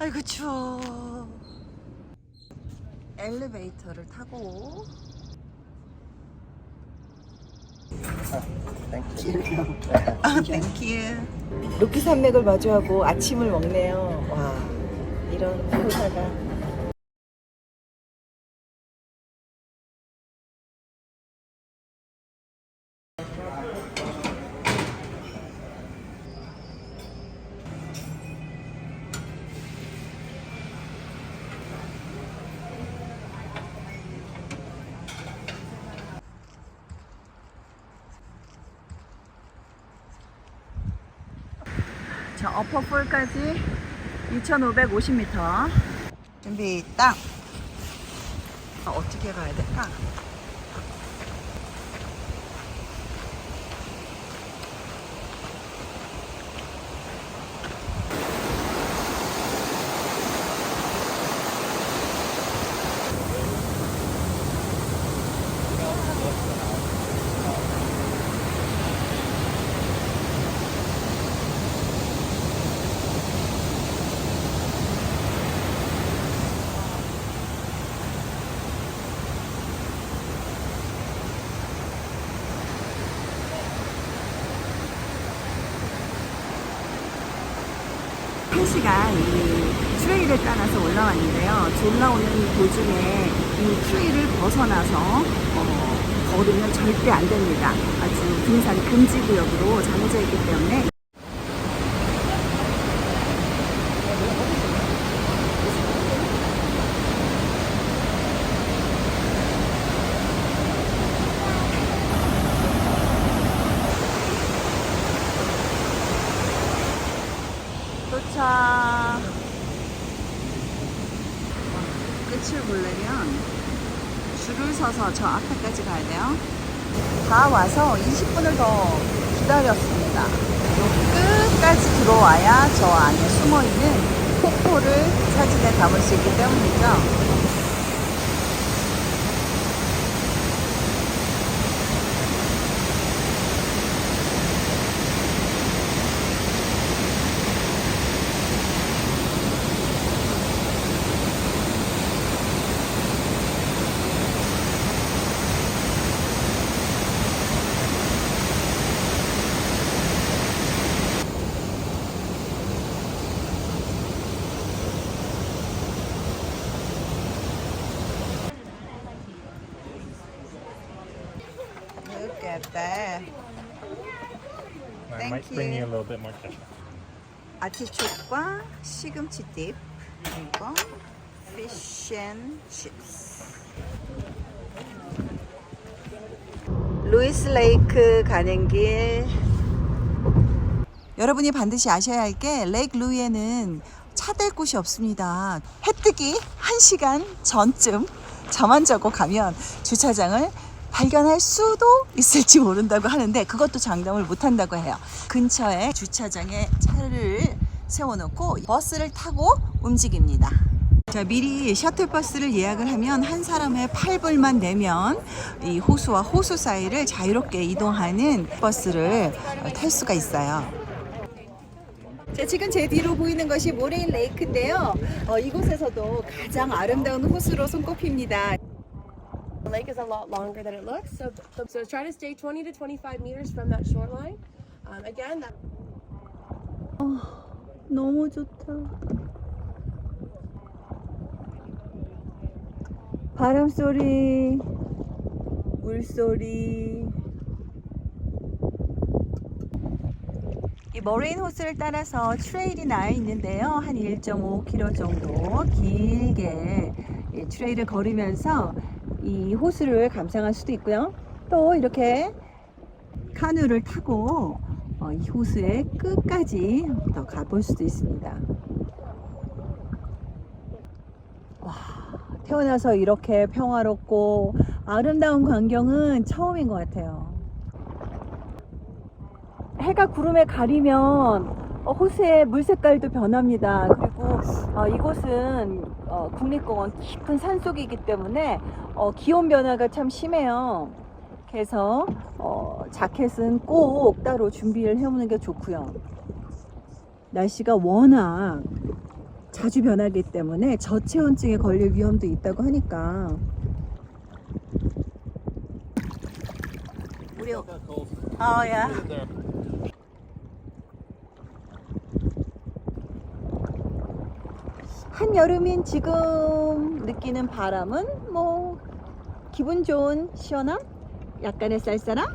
아이고 추워. 엘리베이터를 타고 아, 땡큐. 로키 산맥을 마주하고 아침을 먹네요. 와, 이런 호사가. 자, 어퍼폴까지 2,550m. 준비, 땅. 아, 어떻게 가야 될까? 한 시간 이 트레일을 따라서 올라왔는데요. 올라오는 도중에 이 트레일을 벗어나서 어, 걸으면 절대 안 됩니다. 아주 등산 금지 구역으로 정해져 있기 때문에 도착. 끝을 보려면 줄을 서서 저 앞에까지 가야 돼요. 다 와서 20분을 더 기다렸습니다. 요 끝까지 들어와야 저 안에 숨어 있는 폭포를 사진에 담을 수 있기 때문이죠. Look at that. I Thank might bring you. a little bit more ketchup. 아티초크와 시금치 딥 그리고 피쉬앤 칩스 루이스 레이크 가는 길 여러분이 반드시 아셔야 할 게 레이크 루이에는 차댈 곳이 없습니다 해 뜨기 1시간 전쯤 잠안 자고 가면 주차장을 발견할 수도 있을지 모른다고 하는데 그것도 장담을 못 한다고 해요. 근처에 주차장에 차를 세워놓고 버스를 타고 움직입니다. 자, 미리 셔틀버스를 예약을 하면 한 사람에 8불만 내면 이 호수와 호수 사이를 자유롭게 이동하는 버스를 탈 수가 있어요. 자, 지금 제 뒤로 보이는 것이 모레인 레이크인데요. 어, 이곳에서도 가장 아름다운 호수로 손꼽힙니다. The lake is a lot longer than it looks, so so try to stay 20 to 25 meters from that shoreline. Um, again, that 너무 좋다. 바람 소리, 물 소리. 이 머레인 호수를 따라서 트레일이 나 있는데요. 한 1.5km 정도 길게 이 트레일을 걸으면서 이 호수를 감상할 수도 있고요. 또 이렇게 카누를 타고 어, 이 호수의 끝까지 더 가볼 수도 있습니다. 태어나서 이렇게 평화롭고 아름다운 광경은 처음인 것 같아요. 해가 구름에 가리면 어, 호수의 물 색깔도 변합니다. 그리고 어, 이곳은 어, 국립공원 깊은 산속이기 때문에 어, 기온 변화가 참 심해요. 그래서 어, 자켓은 꼭 따로 준비를 해오는 게 좋고요. 날씨가 워낙 자주 변하기 때문에 저체온증에 걸릴 위험도 있다고 하니까 우리 아야 한여름인 지금 느끼는 바람은 뭐 기분 좋은 시원함? 약간의 쌀쌀함?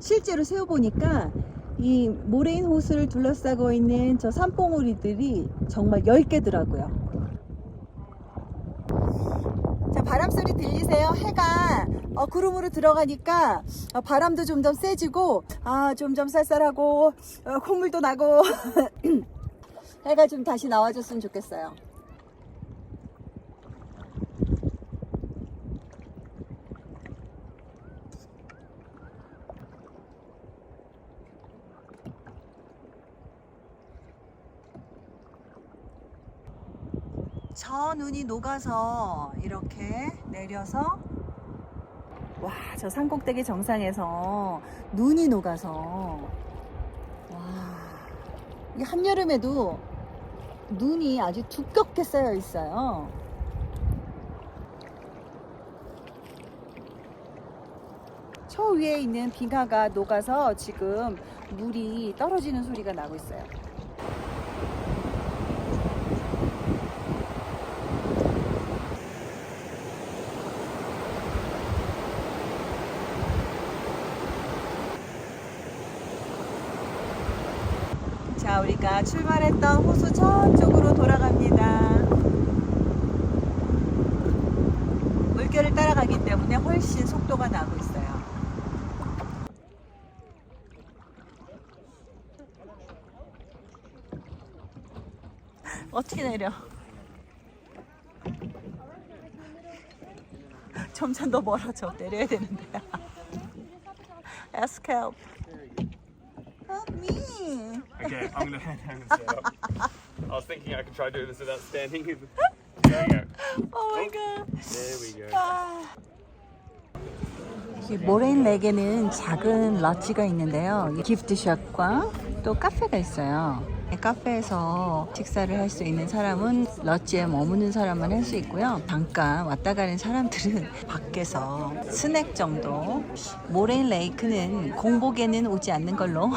실제로 세워보니까 이 모레인 호수를 둘러싸고 있는 저 산봉우리들이 정말 10개더라고요. 자, 바람 소리 들리세요? 해가 어, 구름으로 들어가니까 어, 바람도 점점 세지고 아, 점점 쌀쌀하고 어, 콧물도 나고 해가 좀 다시 나와줬으면 좋겠어요. 저 눈이 녹아서 이렇게 내려서 와, 저 산꼭대기 정상에서 눈이 녹아서 와, 이 한여름에도 눈이 아주 두껍게 쌓여 있어요. 저 위에 있는 빙하가 녹아서 지금 물이 떨어지는 소리가 나고 있어요. 자, 우리가 출발했던 호수 저쪽으로 돌아갑니다. 물결을 따라가기 때문에 훨씬 속도가 나고 있어요. 어떻게 내려? 점점 더 멀어져. 내려야 되는데. Ask help. Help me. Okay, I'm gonna head home and set up. I was thinking I could try doing this without standing. There we go. Oh my god. There we go. 이 모레인 렉에는 작은 럿지가 있는데요. 이 기프트숍과 또 카페가 있어요. 이 카페에서 식사를 할 수 있는 사람은 럿지에 머무는 사람만 할 수 있고요. 잠깐 왔다 가는 사람들은 밖에서 스낵 정도. 모레인 레이크는 공복에는 오지 않는 걸로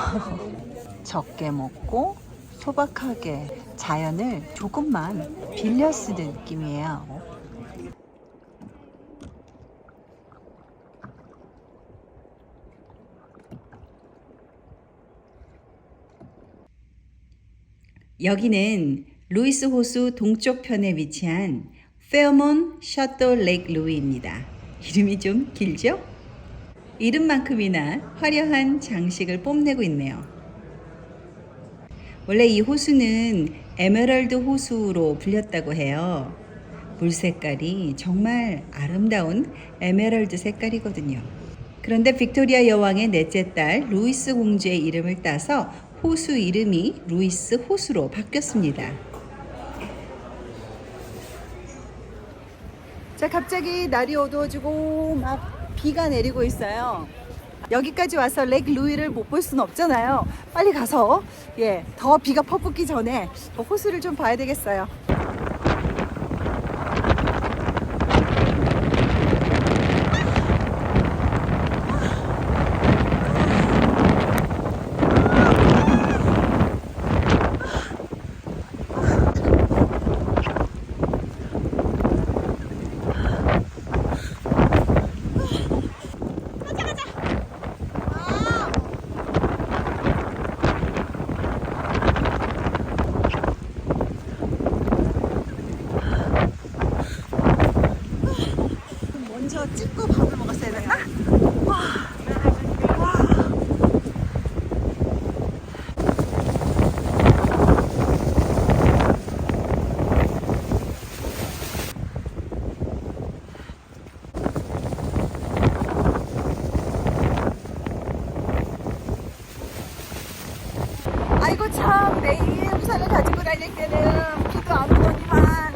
적게 먹고 소박하게 자연을 조금만 빌려 쓰는 느낌이에요. 여기는 루이스 호수 동쪽 편에 위치한 페어몬 셔터 레이크 루이입니다. 이름이 좀 길죠? 이름만큼이나 화려한 장식을 뽐내고 있네요. 원래 이 호수는 에메랄드 호수로 불렸다고 해요. 물 색깔이 정말 아름다운 에메랄드 색깔이거든요. 그런데 빅토리아 여왕의 넷째 딸 루이스 공주의 이름을 따서 호수 이름이 루이스 호수로 바뀌었습니다. 자, 갑자기 날이 어두워지고 막 비가 내리고 있어요. 여기까지 와서 렉 루이를 못 볼 수는 없잖아요. 빨리 가서 예, 더 비가 퍼붓기 전에 그 호수를 좀 봐야 되겠어요. 매일 우산을 가지고 다닐 때는 비도 안 오더니만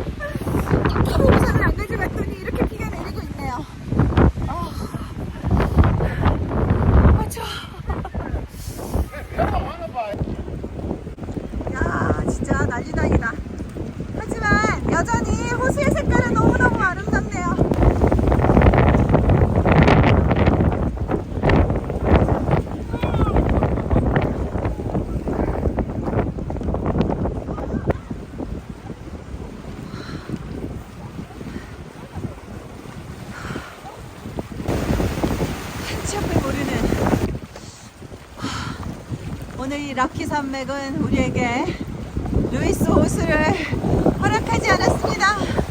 하루 우산을 안 가져갔더니 이렇게 비가 내리고 있네요. 아, 아 추워. 야, 진짜 난리난리다. 하지만 여전히 호수의 색깔은 너무너무 아름답네요. 한치 앞을 모르는 오늘 이 럭키 산맥은 우리에게 루이스 호수를 허락하지 않았습니다.